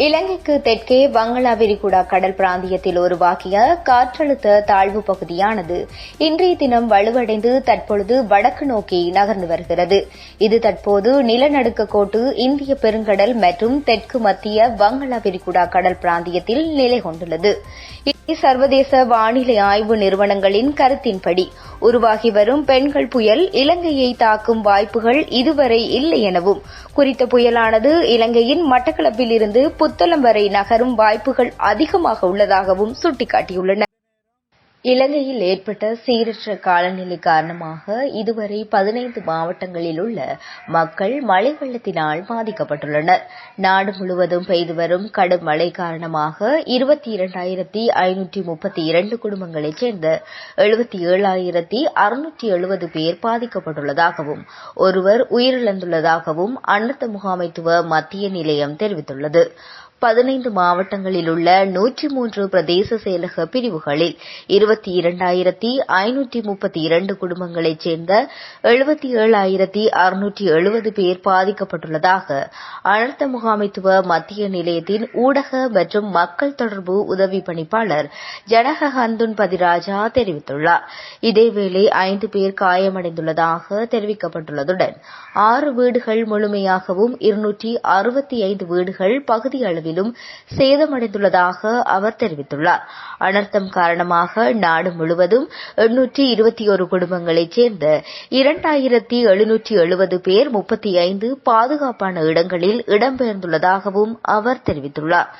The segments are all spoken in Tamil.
இலங்கைக்கு தெற்கே வங்களா விரிகுடா கடல் பிராந்தியத்தில் உருவாகிய காற்றழுத்த தாழ்வு பகுதியானது இன்றைய தினம் வலுவடைந்து தற்பொழுது வடக்கு நோக்கி நகர்ந்து வருகிறது. இது தற்போது நிலநடுக்க கோட்டு இந்திய பெருங்கடல் மற்றும் தெற்கு மத்திய வங்களா விரிகுடா கடல் பிராந்தியத்தில் நிலை கொண்டுள்ளது. சர்வதேச வானிலை ஆய்வு நிறுவனங்களின் கருத்தின்படி உருவாகி வரும் பெண்கள் புயல் இலங்கையை தாக்கும் வாய்ப்புகள் இதுவரை இல்லை எனவும் குறித்த புயலானது இலங்கையின் மட்டக்களப்பில் இருந்து புத்தளம் வரை நகரும் வாய்ப்புகள் அதிகமாக உள்ளதாகவும் சுட்டிக்காட்டியுள்ளனர் இலங்கையில் ஏற்பட்ட சீரற்ற காலநிலை காரணமாக இதுவரை பதினைந்து மாவட்டங்களில் உள்ள மக்கள் மழை வெள்ளத்தினால் பாதிக்கப்பட்டுள்ளனர். நாடு முழுவதும் பெய்து வரும் கடும் மழை காரணமாக இருபத்தி இரண்டாயிரத்தி ஐநூற்றி முப்பத்தி இரண்டு குடும்பங்களைச் சேர்ந்த எழுபத்தி ஏழாயிரத்தி அறுநூற்றி எழுபது பேர் பாதிக்கப்பட்டுள்ளதாகவும் ஒருவர் உயிரிழந்துள்ளதாகவும் அன்னத்த முகாமைத்துவ மத்திய நிலையம் தெரிவித்துள்ளது. பதினைந்து மாவட்டங்களில் உள்ள நூற்றி மூன்று பிரதேச செயலக பிரிவுகளில் இருபத்தி இரண்டாயிரத்தி ஐநூற்றி முப்பத்தி இரண்டு குடும்பங்களைச் சேர்ந்த எழுபத்தி ஏழாயிரத்தி அறுநூற்றி எழுபது பேர் பாதிக்கப்பட்டுள்ளதாக அனர்த்த முகாமைத்துவ மத்திய நிலையத்தின் ஊடக மற்றும் மக்கள் தொடர்பு உதவி பணிப்பாளர் ஜனக ஹந்துன் பதிராஜா தெரிவித்துள்ளார். இதேவேளை ஐந்து பேர் காயமடைந்துள்ளதாக தெரிவிக்கப்பட்டுள்ளதுடன் ஆறு வீடுகள் முழுமையாகவும் இருநூற்றி அறுபத்தி ஐந்து வீடுகள் பகுதியளவில் அளவிலும் சேதமடைந்துள்ளதாக அவர் தெரிவித்துள்ளார். அனர்த்தம் காரணமாக நாடு முழுவதும் எண்ணூற்றி இருபத்தி ஒரு குடும்பங்களைச் சேர்ந்த இரண்டாயிரத்தி எழுநூற்றி எழுபது பேர் முப்பத்தி ஐந்து பாதுகாப்பான இடங்களில் இடம்பெயர்ந்துள்ளதாகவும் அவர் தெரிவித்துள்ளார்.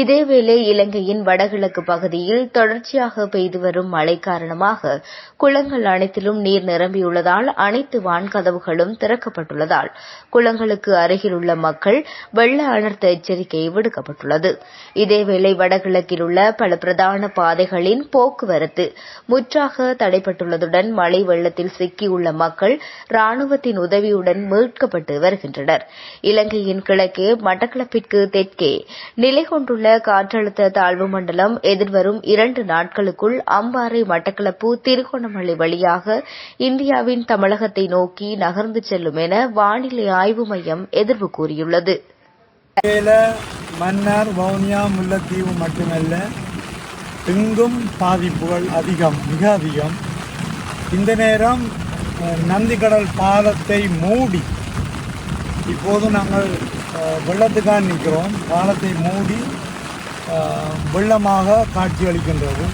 இதேவேளை இலங்கையின் வடகிழக்கு பகுதியில் தொடர்ச்சியாக பெய்து வரும் மழை காரணமாக குளங்கள் அனைத்திலும் நீர் நிரம்பியுள்ளதால் அனைத்து வான்கதவுகளும் திறக்கப்பட்டுள்ளதால் குளங்களுக்கு அருகில் உள்ள மக்கள் வெள்ள அனர்த்த எச்சரிக்கை விடுத்துள்ளனர். தடுக்கப்பட்டுள்ளது இதேவேளை வடகிழக்கில் உள்ள பல பிரதான பாதைகளின் போக்குவரத்து முற்றாக தடைப்பட்டுள்ளதுடன் மழை வெள்ளத்தில் சிக்கியுள்ள மக்கள் ராணுவத்தின் உதவியுடன் மீட்கப்பட்டு வருகின்றனர். இலங்கையின் கிழக்கே மட்டக்களப்பிற்கு தெற்கே நிலை கொண்டுள்ள காற்றழுத்த தாழ்வு மண்டலம் எதிர்வரும் இரண்டு நாட்களுக்குள் அம்பாறை மட்டக்களப்பு திருகோணமலை வழியாக இந்தியாவின் தமிழகத்தை நோக்கி நகர்ந்து செல்லும் என வானிலை ஆய்வு மையம் எதிர்வு கூறியுள்ளது. மன்னார் வவுனியா முல்லைத்தீவு மட்டுமல்ல எங்கும் பாதிப்புகள் அதிகம் மிக அதிகம். இந்த நேரம் நந்திக்கடல் பாலத்தை மூடி இப்போது நாங்கள் வெள்ளத்துக்காக நிற்கிறோம். பாலத்தை மூடி வெள்ளமாக காட்சியளிக்கின்றது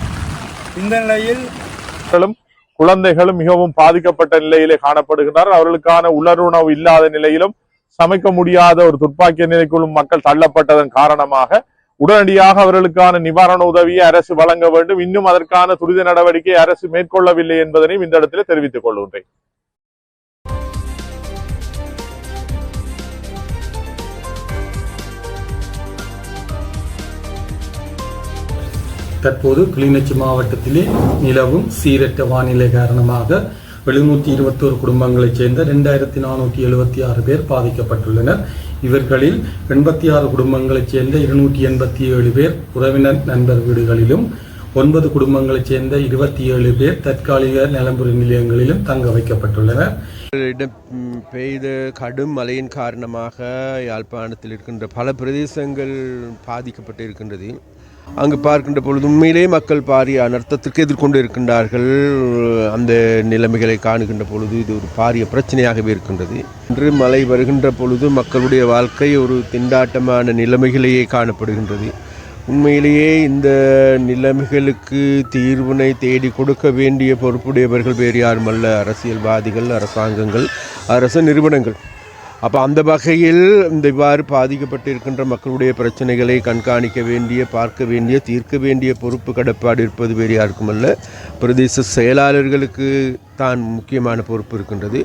இந்த நிலையில் குழந்தைகளும் மிகவும் பாதிக்கப்பட்ட நிலையிலே காணப்படுகின்றனர். அவர்களுக்கான உலருணவு இல்லாத நிலையிலும் சமைக்க முடியாத ஒரு துப்பாக்கிய நிலைக்குள்ளும் மக்கள் தள்ளப்பட்டதன் காரணமாக உடனடியாக அவர்களுக்கான நிவாரண உதவியை அரசு வழங்க வேண்டும். இன்னும் அதற்கான துரித நடவடிக்கை அரசு மேற்கொள்ளவில்லை என்பதனையும் இந்த இடத்தில் தெரிவித்துக் கொள்கின்றேன். தற்போது கிளிநொச்சி மாவட்டத்திலே நிலவும் சீரற்ற வானிலை காரணமாக எழுநூற்றி இருபத்தோரு குடும்பங்களைச் சேர்ந்த ரெண்டாயிரத்தி நானூற்றி எழுபத்தி ஆறு பேர் பாதிக்கப்பட்டுள்ளனர். இவர்களில் எண்பத்தி ஆறு குடும்பங்களைச் சேர்ந்த இருநூற்றி எண்பத்தி ஏழு பேர் உறவினர் நண்பர் வீடுகளிலும் ஒன்பது குடும்பங்களைச் சேர்ந்த இருபத்தி ஏழு பேர் தற்காலிக நிலம்புரி நிலையங்களிலும் தங்க வைக்கப்பட்டுள்ளனர். பெய்த கடும் மழையின் காரணமாக யாழ்ப்பாணத்தில் இருக்கின்ற பல பிரதேசங்கள் பாதிக்கப்பட்டு இருக்கின்றது அங்கு பார்க்கின்ற பொழுது உண்மையிலே மக்கள் பாரிய அனர்த்தத்திற்கு எதிர்கொண்டு இருக்கின்றார்கள் அந்த நிலைமைகளை காணுகின்ற பொழுது இது ஒரு பாரிய பிரச்சனையாகவே இருக்கின்றது. இன்று மழை வருகின்ற பொழுது மக்களுடைய வாழ்க்கை ஒரு திண்டாட்டமான நிலைமைகளையே காணப்படுகின்றது. உண்மையிலேயே இந்த நிலைமைகளுக்கு தீர்வினை தேடி கொடுக்க வேண்டிய பொறுப்புடையவர்கள் வேறு யாருமல்ல. அரசியல்வாதிகள் அரசாங்கங்கள் அரசு நிறுவனங்கள். அப்போ அந்த வகையில் இந்த இவ்வாறு பாதிக்கப்பட்டிருக்கின்ற மக்களுடைய பிரச்சனைகளை கண்காணிக்க வேண்டிய பார்க்க வேண்டிய தீர்க்க வேண்டிய பொறுப்பு கடப்பாடு இருப்பது வேறு யாருக்குமல்ல பிரதேச செயலாளர்களுக்கு தான் முக்கியமான பொறுப்பு இருக்கின்றது.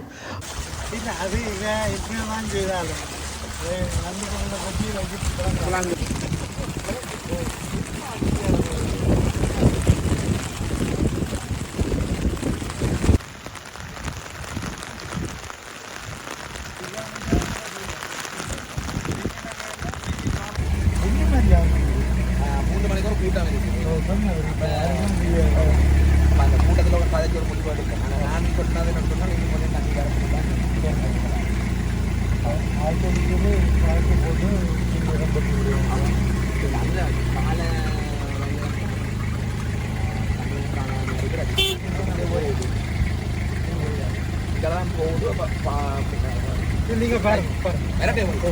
அந்த கூட்டத்தில் ஒரு கதைக்கு ஒரு முடிவு எடுக்கும் ஆனால் நான் சொன்னது என்ன சொன்னால் நீங்கள் கொஞ்சம் தண்ணி வர முடியல ஆட்கள் போட்டு அந்த கால இதெல்லாம் போகுது அப்ப பா- நீங்க பாருங்க பாருங்க மிரட்டை வந்து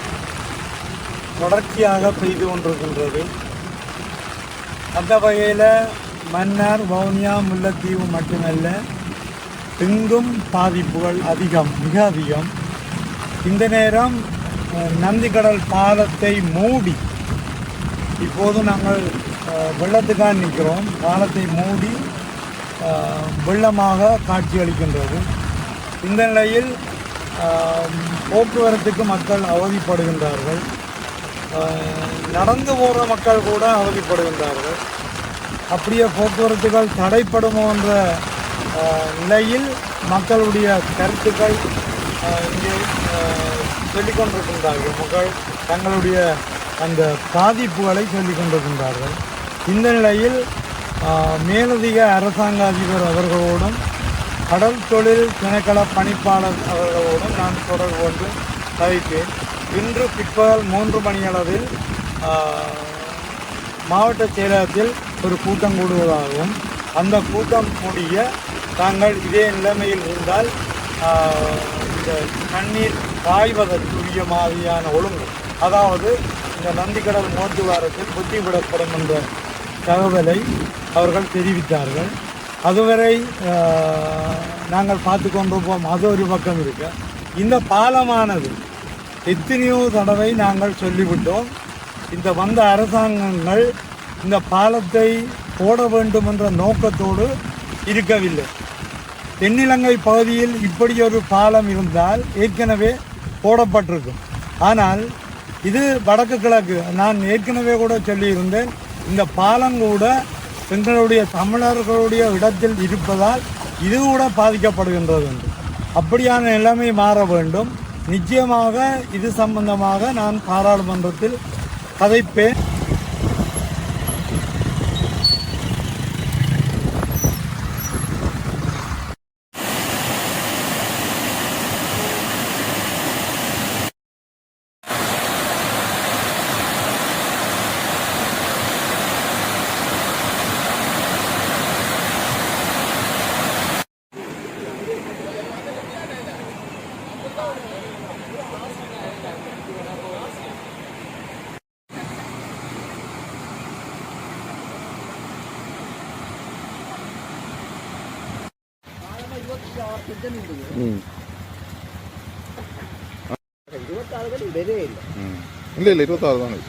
தொடர்ச்சியாக பெய்து கொண்டிருக்கின்றது. அந்த வகையில் மன்னார் வவுனியா முல்லைத்தீவு மட்டுமல்ல எங்கும் பாதிப்புகள் அதிகம் மிக அதிகம். இந்த நேரம் நந்திக்கடல் பாலத்தை மூடி இப்போது நாங்கள் வெள்ளத்துக்காக நிற்கிறோம். பாலத்தை மூடி வெள்ளமாக காட்சியளிக்கின்றது. இந்த நிலையில் போக்குவரத்துக்கு மக்கள் அவதிப்படுகின்றார்கள். நடந்து போகிற மக்கள் கூட அவதிப்படுகின்றார்கள். அப்படியே போக்குவரத்துகள் தடைப்படுமோ என்ற நிலையில் மக்களுடைய கருத்துக்கள் இங்கே சொல்லிக்கொண்டிருக்கின்றார்கள் மக்கள் தங்களுடைய அந்த பாதிப்புகளை சொல்லிக்கொண்டிருக்கின்றார்கள் இந்த நிலையில் மேலதிக அரசாங்க அதிபர் அவர்களோடும் கடல் தொழில் திணைக்கள பணிப்பாளர் அவர்களோடும் நான் தொடர்பு கொண்டு தவிப்பேன் இன்று பிற்பகல் மூன்று மணியளவில் மாவட்ட செயலகத்தில் ஒரு கூட்டம் கூடுவதாகவும் அந்த கூட்டம் கூடிய தாங்கள் இதே நிலைமையில் இருந்தால் இந்த தண்ணீர் பாய்வதற்குரிய மாதிரியான ஒழுங்கு அதாவது இந்த நந்திக்கடல் மோட்டுவாரத்தில் புத்திவிடப்படும் என்ற தகவலை அவர்கள் தெரிவித்தார்கள். அதுவரை நாங்கள் பார்த்து கொண்டிருப்போம் அது ஒரு பக்கம் இருக்கு. இந்த பாலமானது எத்தனையோ தடவை நாங்கள் சொல்லிவிட்டோம். இந்த வந்த அரசாங்கங்கள் இந்த பாலத்தை போட வேண்டும் என்ற நோக்கத்தோடு இருக்கவில்லை. தென்னிலங்கை பகுதியில் இப்படி ஒரு பாலம் இருந்தால் ஏற்கனவே போடப்பட்டிருக்கும். ஆனால் இது வடக்கு கிழக்கு. நான் ஏற்கனவே கூட சொல்லியிருந்தேன் இந்த பாலம் கூட எங்களுடைய தமிழர்களுடைய இடத்தில் இருப்பதால் இது கூட பாதிக்கப்படுகின்றது என்று. அப்படியான நிலைமை மாற வேண்டும். நிச்சயமாக இது சம்பந்தமாக நான் பாராளுமன்றத்தில் கதைப்பேன். இருபத்தாறுகள் இடவே இல்லை இல்லை இல்லை இருபத்தாறு தானே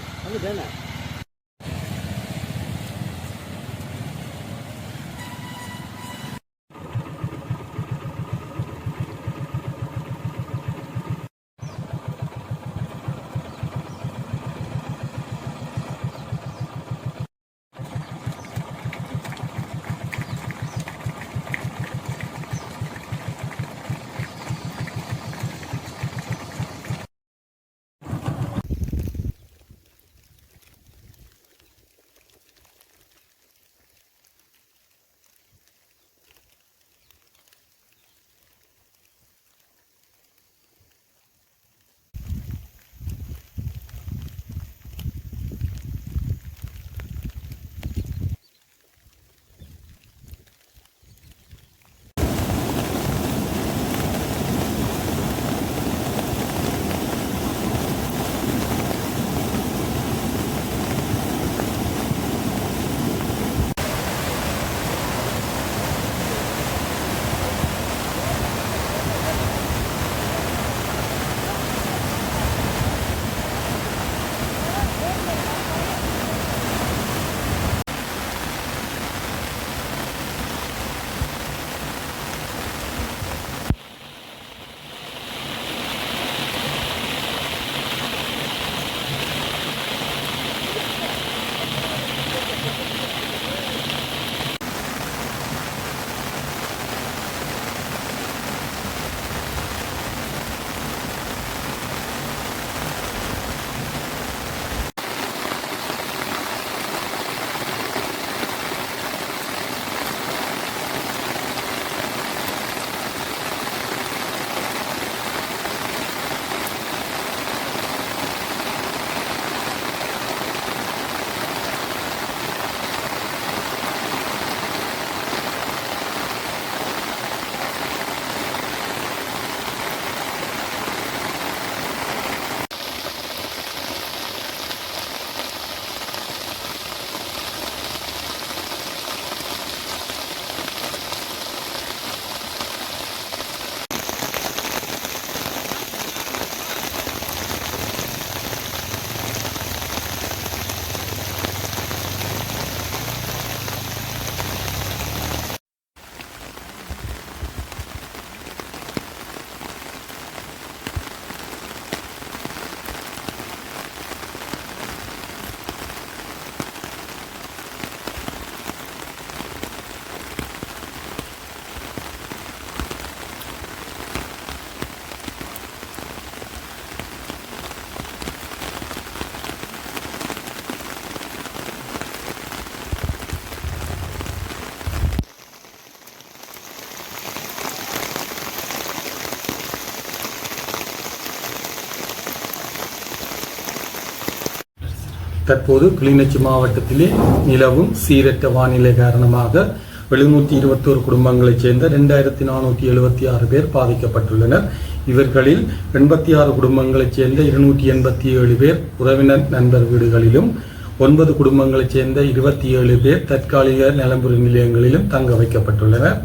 தற்போது கிளிநொச்சி மாவட்டத்திலே நிலவும் சீரற்ற வானிலை காரணமாக எழுநூற்றி இருபத்தோரு குடும்பங்களைச் சேர்ந்த ரெண்டாயிரத்தி நானூற்றி எழுபத்தி ஆறு பேர் பாதிக்கப்பட்டுள்ளனர். இவர்களில் எண்பத்தி ஆறு குடும்பங்களைச் சேர்ந்த இருநூற்றி எண்பத்தி ஏழு பேர் உறவினர் நண்பர் வீடுகளிலும் ஒன்பது குடும்பங்களைச் சேர்ந்த இருபத்தி ஏழு பேர் தற்காலிக நிலம்புரி நிலையங்களிலும் தங்க வைக்கப்பட்டுள்ளனர்.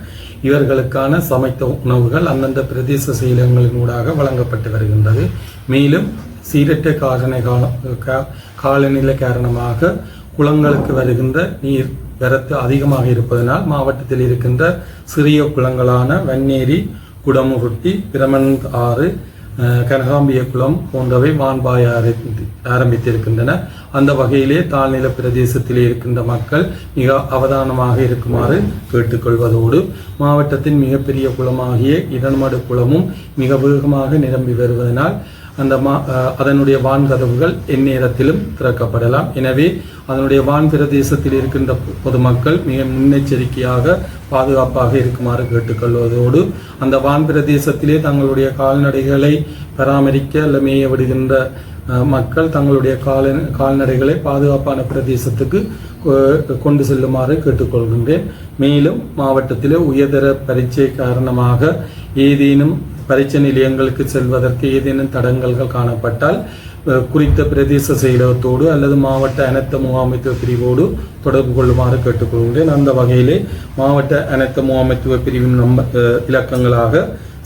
இவர்களுக்கான சமைத்த உணவுகள் அந்தந்த பிரதேச செயலகங்களினூடாக வழங்கப்பட்டு வருகின்றது. மேலும் சீரற்ற காலநிலை கால- கா- காலநிலை காரணமாக குளங்களுக்கு வருகின்ற நீர் வரத்து அதிகமாக இருப்பதனால் மாவட்டத்தில் இருக்கின்ற சிறிய குளங்களான வன்னேரி குடமுருட்டி பிரமன் ஆறு கனகாம்பிய குளம் போன்றவை வான்பாய ஆரம்பித்திருக்கின்றன. அந்த வகையிலே தாழ்நில பிரதேசத்தில் இருக்கின்ற மக்கள் மிக அவதானமாக இருக்குமாறு கேட்டுக்கொள்வதோடு மாவட்டத்தின் மிகப்பெரிய குளமாகிய இடன்மடு குளமும் மிக வேகமாக நிரம்பி வருவதனால் அந்த மா அதனுடைய வான் கதவுகள் எந்நேரத்திலும் திறக்கப்படலாம். எனவே அதனுடைய வான் பிரதேசத்தில் இருக்கின்ற பொதுமக்கள் மிக முன்னெச்சரிக்கையாக பாதுகாப்பாக இருக்குமாறு கேட்டுக்கொள்வதோடு அந்த வான் பிரதேசத்திலே தங்களுடைய கால்நடைகளை பராமரிக்க அல்ல மேய விடுகின்ற மக்கள் தங்களுடைய கால கால்நடைகளை பாதுகாப்பான பிரதேசத்துக்கு கொ- கொண்டு செல்லுமாறு கேட்டுக்கொள்கின்றேன். மேலும் மாவட்டத்திலே உயர்தர பரீட்சை காரணமாக ஏதேனும் பரீட்சை நிலையங்களுக்கு செல்வதற்கு ஏதேனும் தடங்கல்கள் காணப்பட்டால் குறித்த பிரதேச செயலகத்தோடு அல்லது மாவட்ட அனைத்த முகாமைத்துவ பிரிவோடு தொடர்பு கொள்ளுமாறு கேட்டுக்கொள்கின்றேன். அந்த வகையிலே மாவட்ட அனைத்த முகாமைத்துவ பிரிவின் நம்ப இலக்கங்களாக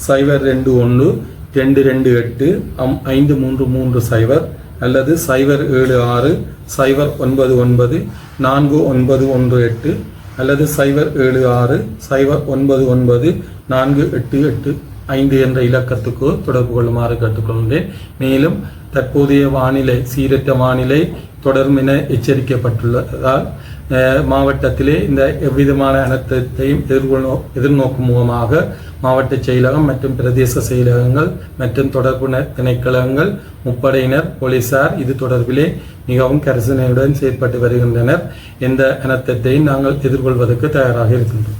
சைபர் ரெண்டு ஒன்று ரெண்டு ரெண்டு எட்டு அம் ஐந்து மூன்று மூன்று சைபர் அல்லது சைபர் ஏழு ஆறு சைபர் ஒன்பது ஒன்பது நான்கு ஒன்பது ஒன்று எட்டு அல்லது சைபர் ஏழு ஆறு சைபர் ஒன்பது ஒன்பது நான்கு எட்டு எட்டு ஐந்து என்ற இலக்கத்துக்கு தொடர்பு கொள்ளுமாறு கேட்டுக்கொள்கின்றேன். மேலும் தற்போதைய வானிலை சீரற்ற வானிலை தொடரும் என எச்சரிக்கப்பட்டுள்ளதால் மாவட்டத்திலே இந்த எவ்விதமான அனர்த்தத்தையும் எதிர்கொள்ளோ எதிர்நோக்கும் முகமாக மாவட்ட செயலகம் மற்றும் பிரதேச செயலகங்கள் மற்றும் தொடர்பு திணைக்களங்கள் முப்படையினர் போலீசார் இது தொடர்பிலே மிகவும் கரிசனையுடன் செயற்பட்டு வருகின்றனர். எந்த அனர்த்தத்தையும் நாங்கள் எதிர்கொள்வதற்கு தயாராக இருக்கின்றோம்.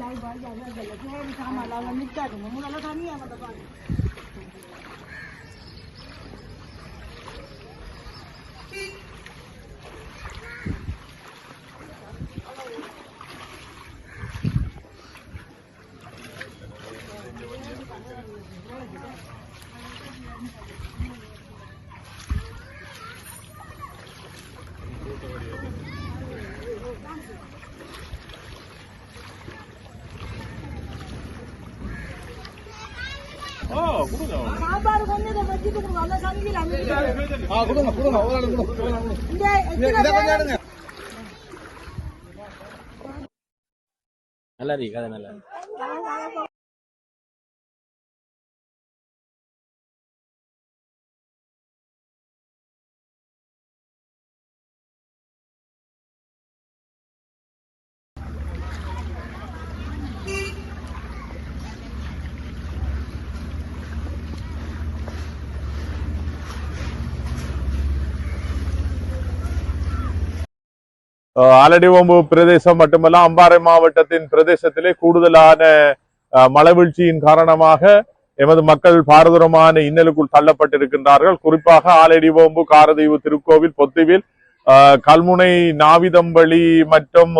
लाइट बाहर जाना गलत है हम लाल निकल मुझे लगा नहीं है मतलब சாப்பாடு கொஞ்சம் இதை வச்சு கொடுங்க நல்லா ஆ கொடுங்க கொடுங்க ஒரு ஆளு கொடுங்க கொடுங்க. இதை கொஞ்சம் எடுங்க இருக்கு கதை நல்லா இருக்கு. அலடிவம்பு ஆலடிவம்பு பிரதேசம் மட்டுமல்ல அம்பாறை மாவட்டத்தின் பிரதேசத்திலே கூடுதலான அஹ், காரணமாக எமது மக்கள் பாரதூரமான இன்னலுக்குள் தள்ளப்பட்டிருக்கின்றார்கள். குறிப்பாக ஆலடிவோம்பு காரதீவு திருக்கோவில் பொத்துவில் கல்முனை நாவிதம்பளி மற்றும்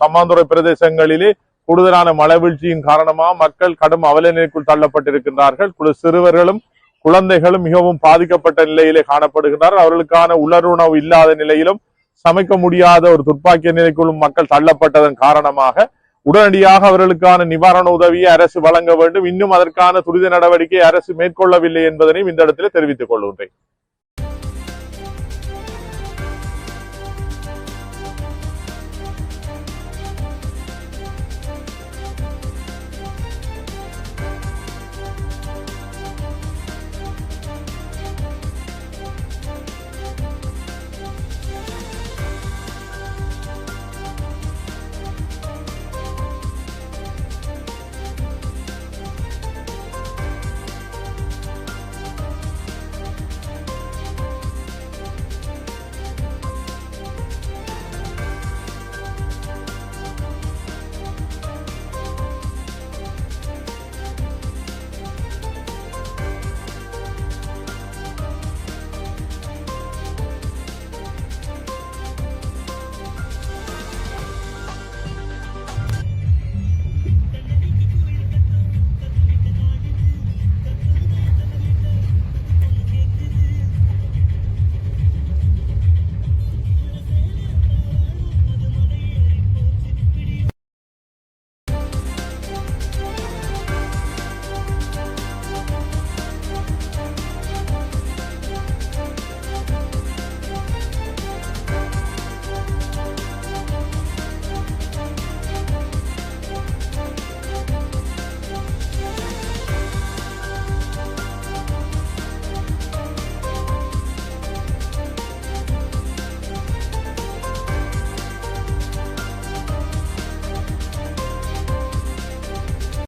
சம்மாந்துறை பிரதேசங்களிலே கூடுதலான மலைவீழ்ச்சியின் காரணமாக மக்கள் கடும் அவல நிலைக்குள் தள்ளப்பட்டிருக்கின்றார்கள். குழு சிறுவர்களும் குழந்தைகளும் மிகவும் பாதிக்கப்பட்ட நிலையிலே காணப்படுகின்றார்கள். அவர்களுக்கான உலருணவு இல்லாத நிலையிலும் சமைக்க முடியாத ஒரு துர்ப்பாக்கிய நிலைக்குள்ளும் மக்கள் தள்ளப்பட்டதன் காரணமாக உடனடியாக அவர்களுக்கான நிவாரண உதவியை அரசு வழங்க வேண்டும். இன்னும் அதற்கான துரித நடவடிக்கை அரசு மேற்கொள்ளவில்லை என்பதனையும் இந்த இடத்திலே தெரிவித்துக் கொள்கின்றேன்.